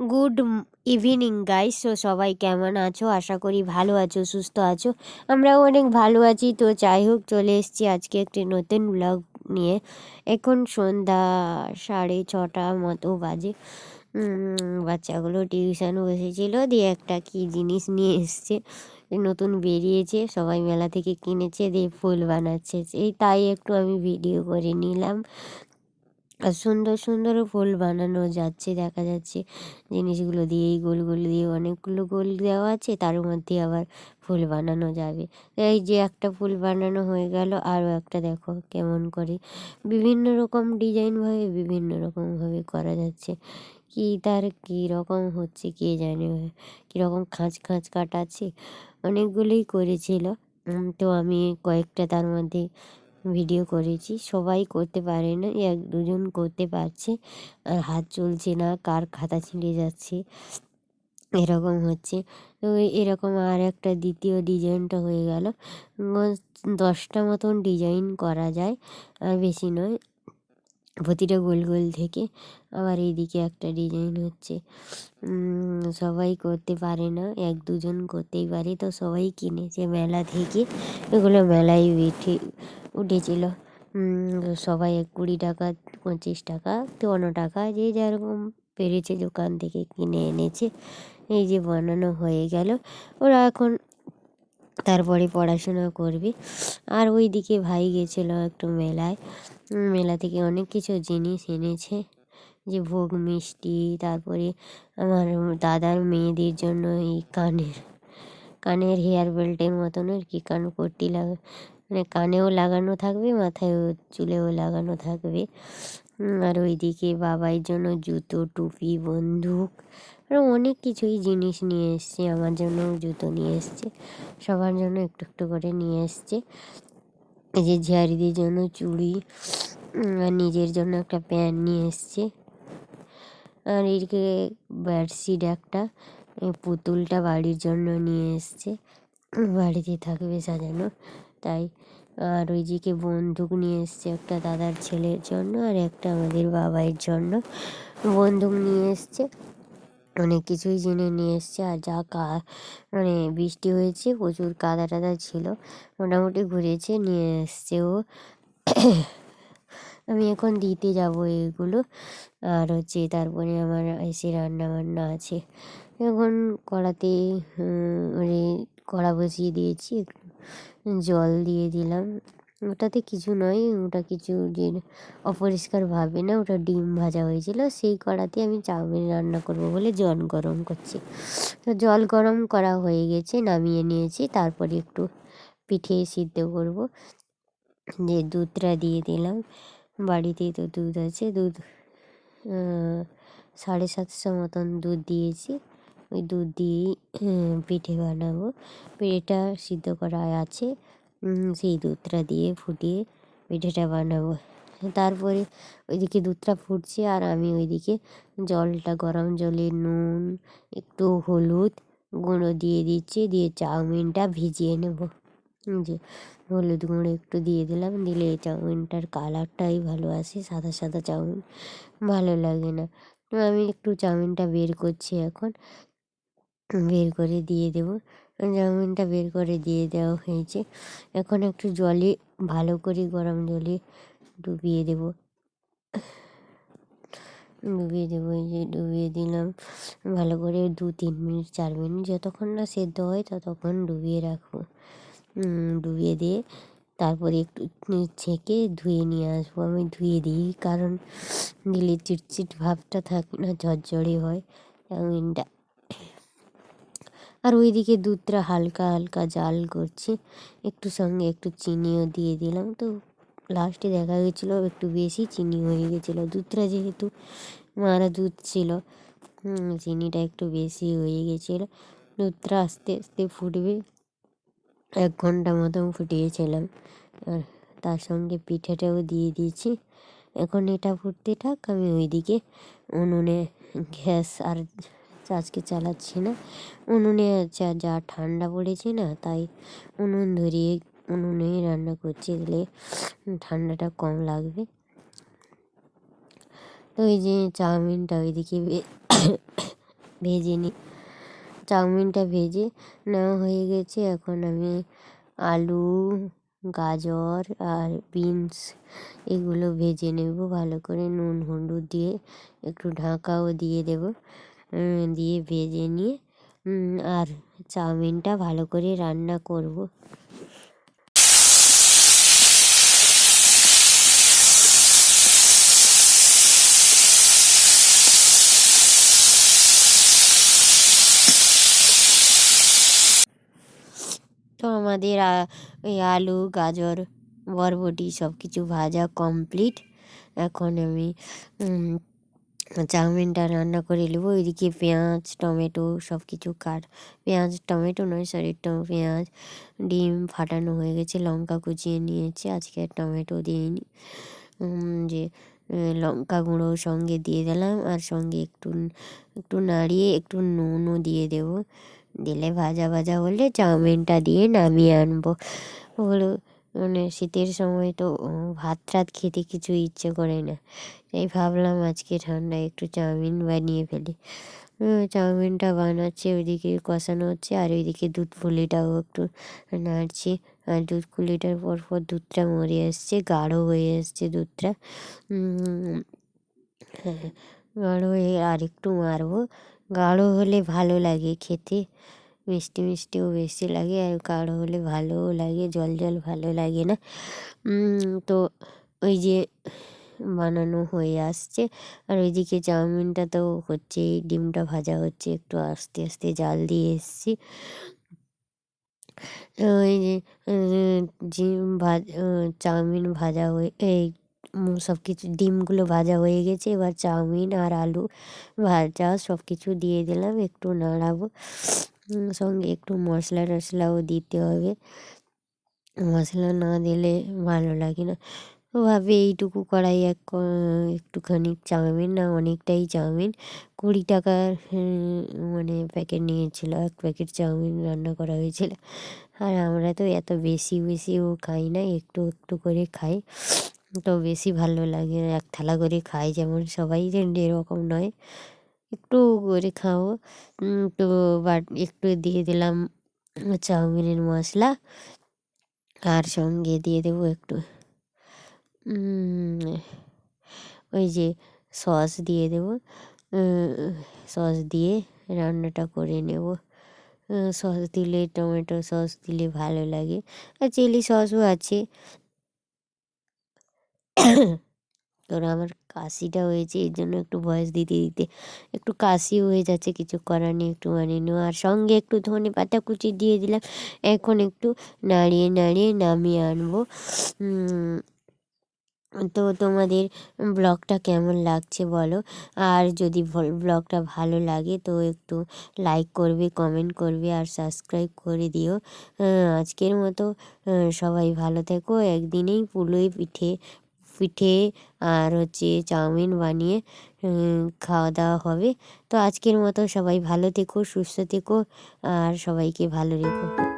Good evening guys তো সবাই কেমন আছো? আশা করি ভালো আছো, সুস্থ আছো। আমরাও অনেক ভালো আছি। তো, যাই হোক, চলে এসেছি আজকে একটি নতুন ব্লগ নিয়ে। এখন সন্ধ্যা সাড়ে ছটা মতো বাজে। বাচ্চাগুলো টিউশন বসেছিল। দিয়ে একটা কি জিনিস নিয়ে এসছে। নতুন বেরিয়েছে। সবাই মেলা থেকে কিনেছে। দিয়ে ফুল বানাচ্ছে। এই তাই একটু আমি ভিডিও করে নিলাম। সুন্দর সুন্দর ফুল বানানো যাচ্ছে, দেখা যাচ্ছে। জিনিসগুলো দিয়ে এই গোল গোল দিয়ে অনেকগুলো গোল দেওয়া আছে, তার মধ্যে আবার ফুল বানানো যাবে। এই যে একটা ফুল বানানো হয়ে গেল, আরও একটা দেখো কেমন করে। বিভিন্ন রকম ডিজাইনভাবে বিভিন্ন রকমভাবে করা যাচ্ছে। কি তার কী রকম হচ্ছে কে জানে কীরকম খাঁচ খাঁচ কাটাচ্ছে। অনেকগুলোই করেছিল। তো আমি কয়েকটা তার মধ্যে ভিডিও করেছি। সবাই করতে পারে না, এক দুজন করতে পারছে। আর হাত চলছে না, কার খাতা ছিঁড়ে যাচ্ছে, এরকম হচ্ছে। তো এরকম আর একটা দ্বিতীয় ডিজাইনটা হয়ে গেল। দশটা মতন ডিজাইন করা যায়, আর বেশি নয়। প্রতিটা গোল গোল থেকে আবার এইদিকে একটা ডিজাইন হচ্ছে। সবাই করতে পারে না, এক দুজন করতেই পারে। তো সবাই কিনেছে মেলা থেকে। এগুলো মেলায় উঠে উঠেছিল। সবাই কুড়ি টাকা, পঁচিশ টাকা, পনেরো টাকা, যে যেরকম পেরেছে দোকান থেকে কিনে এনেছে। এই যে বানানো হয়ে গেল। ওরা এখন তারপরে পড়াশোনা করবে। আর ওই দিকে ভাই গেছিল একটু মেলায়। মেলা থেকে অনেক কিছু জিনিস এনেছে। যে ভোগ, মিষ্টি, তারপরে আমার দাদার মেয়েদের জন্য এই কানের কানের হেয়ার বেল্টের মতন আর কি, কান পট্টি লাগা মানে কানেও লাগানো থাকবে, মাথায়ও, চুলেও লাগানো থাকবে। আর ওইদিকে বাবাইয়ের জন্য জুতো, টুপি, বন্দুক আরও অনেক কিছুই জিনিস নিয়ে এসছে, আমার জন্য জুতো নিয়ে এসছে, সবার জন্য একটু একটু করে নিয়ে এসছে। এই যে ঝিয়ারিদের জন্য চুড়ি আর নিজের জন্য একটা প্যান্ট নিয়ে এসছে। আর এদিকে বেডশিট একটা পুতুলটা বাড়ির জন্য নিয়ে এসছে। বাড়িতে থাকবে সাজানো তাই। আর ওই দিকে বন্দুক নিয়ে এসছে একটা দাদার ছেলের জন্য আর একটা আমাদের বাবাইয়ের জন্য। বন্দুক নিয়ে এসছে, অনেক কিছুই জেনে নিয়ে এসছে আর যা কা মানে বৃষ্টি হয়েছে, প্রচুর কাদা টাদা ছিল। মোটামুটি ঘুরেছে, নিয়ে এসছে ও। আমি এখন দিতে যাব এগুলো। আর হচ্ছে তারপরে আমার এসে রান্না বান্না আছে। এখন কড়াতে মানে কড়া বসিয়ে দিয়েছি জল দিয়ে দিলাম। ওটাতে কিছু নয়, ওটা কিছু যে অপরিষ্কার ভাবে না, ওটা ডিম ভাজা হয়েছিল, সেই কড়াতে আমি চাউমিন রান্না করব বলে জল গরম করছি। তো জল গরম করা হয়ে গেছে, নামিয়ে নিয়েছি, তারপরে একটু পিঠে সিদ্ধ করব। যে দুধটা দিয়ে দিলাম বাড়িতেই তো দুধ আছে, দুধ সাড়ে সাতশো মতন দুধ দিয়েছি। ওই দুধ দিয়েই পিঠে বানাবো। পিঠেটা সিদ্ধ করা আছে। সেই দুধটা দিয়ে ফুটিয়ে পিঠেটা বানাবো। তারপরে ওইদিকে দুধটা ফুটছে আর আমি ওইদিকে জলটা, গরম জলে নুন, একটু হলুদ গুঁড়ো দিয়ে দিচ্ছি, দিয়ে চাউমিনটা ভিজিয়ে নেব। যে হলুদ গুঁড়ো একটু দিয়ে দিলাম, দিলে এই চাউমিনটার কালারটাই ভালো আসে, সাদা সাদা চাউমিন, ভালো লাগে না। তো আমি একটু চাউমিনটা বের করছি এখন। বের করে দিয়ে দেবো। চাউমিনটা বের করে দিয়ে দেওয়া হয়েছে। এখন একটু জলে, ভালো করে গরম জলে ডুবিয়ে দেবো। ডুবিয়ে দেবো, এই যে ডুবিয়ে দিলাম। ভালো করে দু, তিন মিনিট, চার মিনিট যতক্ষণ না সেদ্ধ হয় ততক্ষণ ডুবিয়ে রাখব। ডুবিয়ে দিয়ে তারপরে একটু ছেঁকে ধুয়ে নিয়ে আসব। আমি ধুয়ে দিই কারণ দিলে চিটচিট ভাবটা থাকে না, ঝরঝরে হয়। চাউমিনটা আর ওইদিকে দুধটা হালকা হালকা জাল করছি। একটু সঙ্গে একটু চিনিও দিয়ে দিলাম। তো লাস্টে দেখা গেছিল একটু বেশি চিনি হয়ে গেছিল। দুধটা যেহেতু মারা দুধ ছিল চিনিটা একটু বেশি হয়ে গেছিল। দুধটা আস্তে আস্তে ফুটবে। এক ঘণ্টা মতন ফুটিয়েছিলাম আর তার সঙ্গে পিঠেটাও দিয়ে দিয়েছি। এখন এটা ফুটতে থাক, আমি ওইদিকে উনুনে গ্যাস আর আজকে চালাচ্ছি না উনুনে যা যা ঠান্ডা পড়েছে না, তাই উনুন ধরিয়ে উনুনেই রান্না করছি দিলে ঠান্ডাটা কম লাগবে। তো ওই যে চাউমিনটা ওইদিকে ভেজে নিই চাউমিনটা ভেজে নেওয়া হয়ে গেছে। এখন আমি আলু, গাজর আর বিনস এগুলো ভেজে নেব। ভালো করে নুন, হলুদ দিয়ে একটু ঢাকাও দিয়ে দেব। দিয়ে ভেজে নিয়ে আর চাউমিনটা ভালো করে রান্না করব। তো আমাদের ওই আলু, গাজর, বরবটি সব কিছু ভাজা কমপ্লিট। এখন আমি চাউমিনটা রান্না করে নেব। ওইদিকে পেঁয়াজ, টমেটো সব কিছু কাট পেঁয়াজ, টমেটো নয় সরি পেঁয়াজ, ডিম ফাটানো হয়ে গেছে, লঙ্কা কুচিয়ে নিয়েছি। আজকে টমেটো দিইনি। যে লঙ্কা গুঁড়ো সঙ্গে দিয়ে দিলাম আর সঙ্গে একটু একটু নাড়িয়ে একটু নুনও দিয়ে দেবো। দিলে ভাজা ভাজা হলে চাউমিনটা দিয়ে নামিয়ে আনব। ওগুলো মানে শীতের সময় তো ভাত টাত খেতে কিছু ইচ্ছে করে না। তাই ভাবলাম আজকে ঠান্ডায় একটু চাউমিন বানিয়ে ফেলি। চাউমিনটা বানাচ্ছে, ওইদিকে কষানো হচ্ছে, আর ওইদিকে দুধ পুলিটাও একটু নাড়ছি। আর দুধ পুলিটার পর পর দুধটা মরে আসছে, গাঢ় হয়ে আসছে দুধটা। হ্যাঁ গাঢ় হয়ে আর একটু মারবো। গাঢ় হলে ভালো লাগে খেতে। মিষ্টি মিষ্টিও বেশি লাগে আর গাঢ় হলে ভালোও লাগে, জল জল ভালো লাগে না। তো ওই যে বানানো হয়ে আসছে। আর ওইদিকে চাউমিনটা তো হচ্ছেই, ডিমটা ভাজা হচ্ছে, একটু আস্তে আস্তে জাল দিয়ে এসছি। ওই যে ভাজা চাউমিন ভাজা হয়ে, এই সব কিছু ডিমগুলো ভাজা হয়ে গেছে। এবার চাউমিন আর আলু ভাজা সব কিছু দিয়ে দিলাম, একটু নাড়াবো। সঙ্গে একটু মশলা টশলাও দিতে হবে। মশলা না দিলে ভালো লাগে না। ভাবে এইটুকু কড়াই এক একটুখানি চাউমিন না অনেকটাই চাউমিন। কুড়ি টাকার মানে প্যাকেট নিয়েছিল, এক প্যাকেট চাউমিন রান্না করা হয়েছিল। আর আমরা তো এত বেশি বেশিও খাই না, একটু একটু করে খাই। তো বেশি ভালো লাগে এক থালা করে খাই, যেমন সবাই এরকম নয়। একটু করে খাব। তো বাট, একটু দিয়ে দিলাম চাউমিনের মশলা। আর সঙ্গে দিয়ে দেবো একটু ওই যে সস দিয়ে দেবো। সস দিয়ে রান্নাটা করে নেব। সস দিলে, টমেটো সস দিলে ভালো লাগে। আর চিলি সসও আছে। তোর আমার কাশিটা হয়েছে এই জন্য একটু ভয়েস দিতে দিতে একটু কাশি হয়ে যাচ্ছে কিছু করার নেই, একটু বানিয়ে নেওয়া আর সঙ্গে একটু ধনে পাতা কুচি দিয়ে দিলাম। এখন একটু নাড়িয়ে নাড়িয়ে নামিয়ে আনব। তো তোমাদের ব্লগটা কেমন লাগছে বলো? আর যদি ব্লগটা ভালো লাগে তো একটু লাইক করবে, কমেন্ট করবে আর সাবস্ক্রাইব করে দিও। আজকের মতো সবাই ভালো থেকো। একদিনেই পুলোই পিঠে পিঠে আর হচ্ছে চাউমিন বানিয়ে খাওয়া দাওয়া হবে। তো আজকের মতো সবাই ভালো থেকো, সুস্থ থেকো আর সবাইকে ভালো রেখো।